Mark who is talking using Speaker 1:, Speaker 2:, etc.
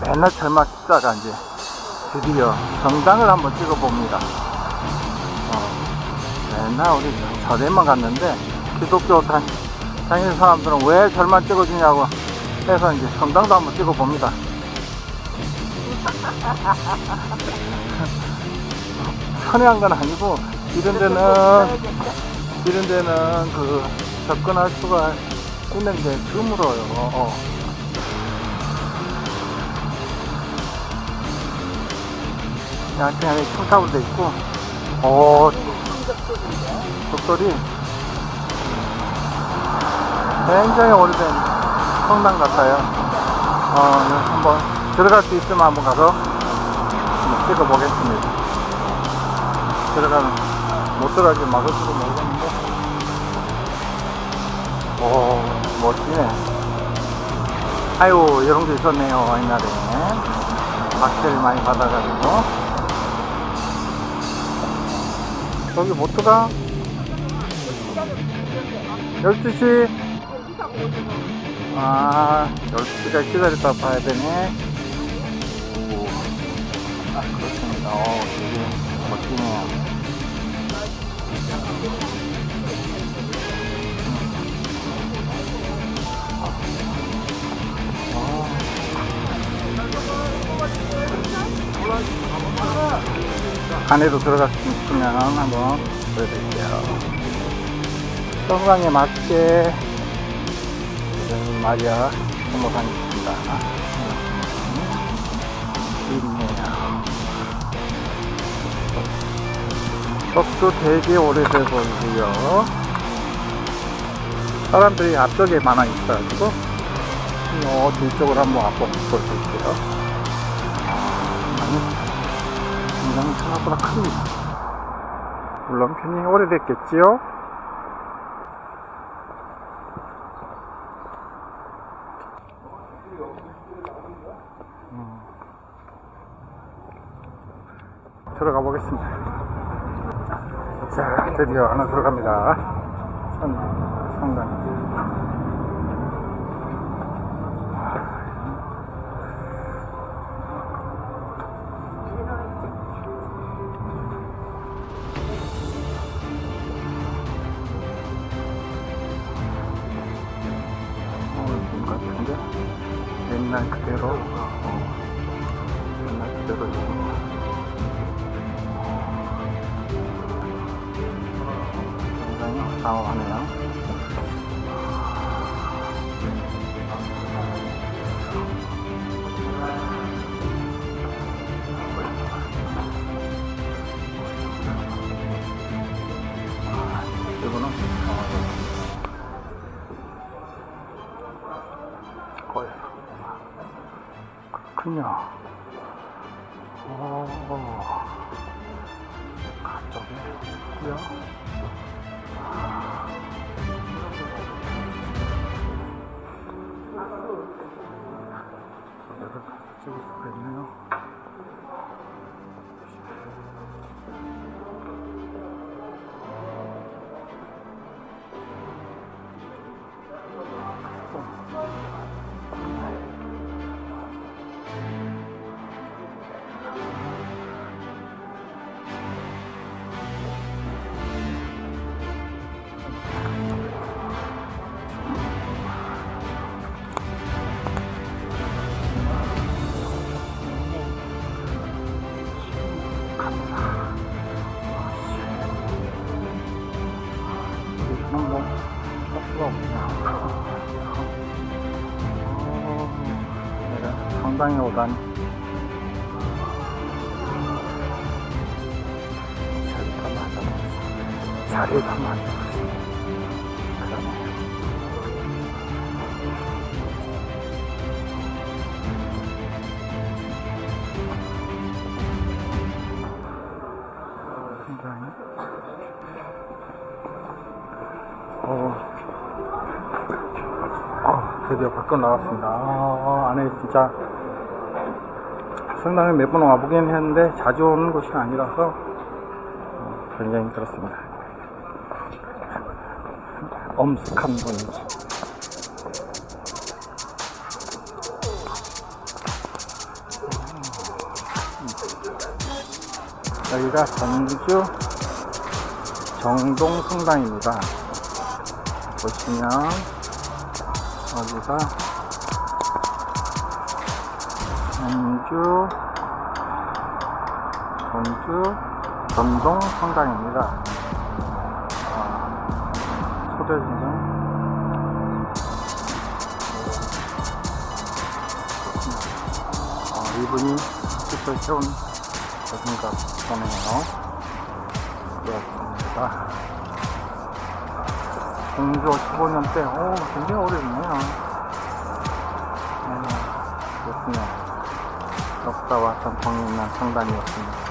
Speaker 1: 맨날 철마 찍다가 이제 드디어 성당을 한번 찍어봅니다. 어, 맨날 우리 절에만 갔는데 기독교 다, 다니는 사람들은 왜 절만 찍어주냐고 해서 이제 성당도 한번 찍어봅니다. 선회한 건 아니고 이런 데는 이런 데는 그 접근할 수가 있는 게 드물어요. 어. 양평에 청탑도 있고, 어, 독돌이 굉장히 오래된 성당 같아요. 어, 한번 들어갈 수 있으면 한번 가서 한번 찍어 보겠습니다. 들어가면 못 들어가게 막을지도 모르겠는데, 오, 멋지네. 아유, 이런 게 있었네요, 옛날에. 박제를 많이 받아가지고. 못 들어가? 12시? 아, 12시까지 기다렸다 봐야 되네. 오. 아, 그렇습니다. 어, 되게 멋지네요. 안에도 있으면 한번 보여드릴게요. 성당에 맞게 이런 마리아 성모상이 있습니다. 있네요. 떡도 되게 오래돼 보이고요. 사람들이 앞쪽에 많아 있어가지고 어, 뒤쪽으로 한번 앞으로 볼게요. 생각보다 큽니다. 물론 편히 오래됐겠지요? 음. 들어가 보겠습니다. 자, 드디어 하나 들어갑니다. 성, 성당. 어, 옛날 그대로 있습니다. 굉장히 장황하네요. 그렇군요. 오, 갑자기, 뭐야? 여기서 찍을 수가 있네요. 내가 상당히 오다니. 자리가 맞아. 자리가 맞아. 굉장히. 어, 어, 드디어 밖으로 나왔습니다. 아, 안에 진짜 성당에 몇번 와보긴 했는데 자주 오는 곳이 아니라서 어, 굉장히 힘들었습니다. 엄숙한 분위기. 여기가 전주 정동 성당입니다. 보시면 여기가 전주 전주 전동 성당입니다. 아, 초대지는 어, 이분이 직접 세운 것인가 보네요. 그렇습니다. 공조 15년 때, 오, 굉장히 오래됐네요. 네, 그렇군요. 역사와 전통이 있는 성당이었습니다.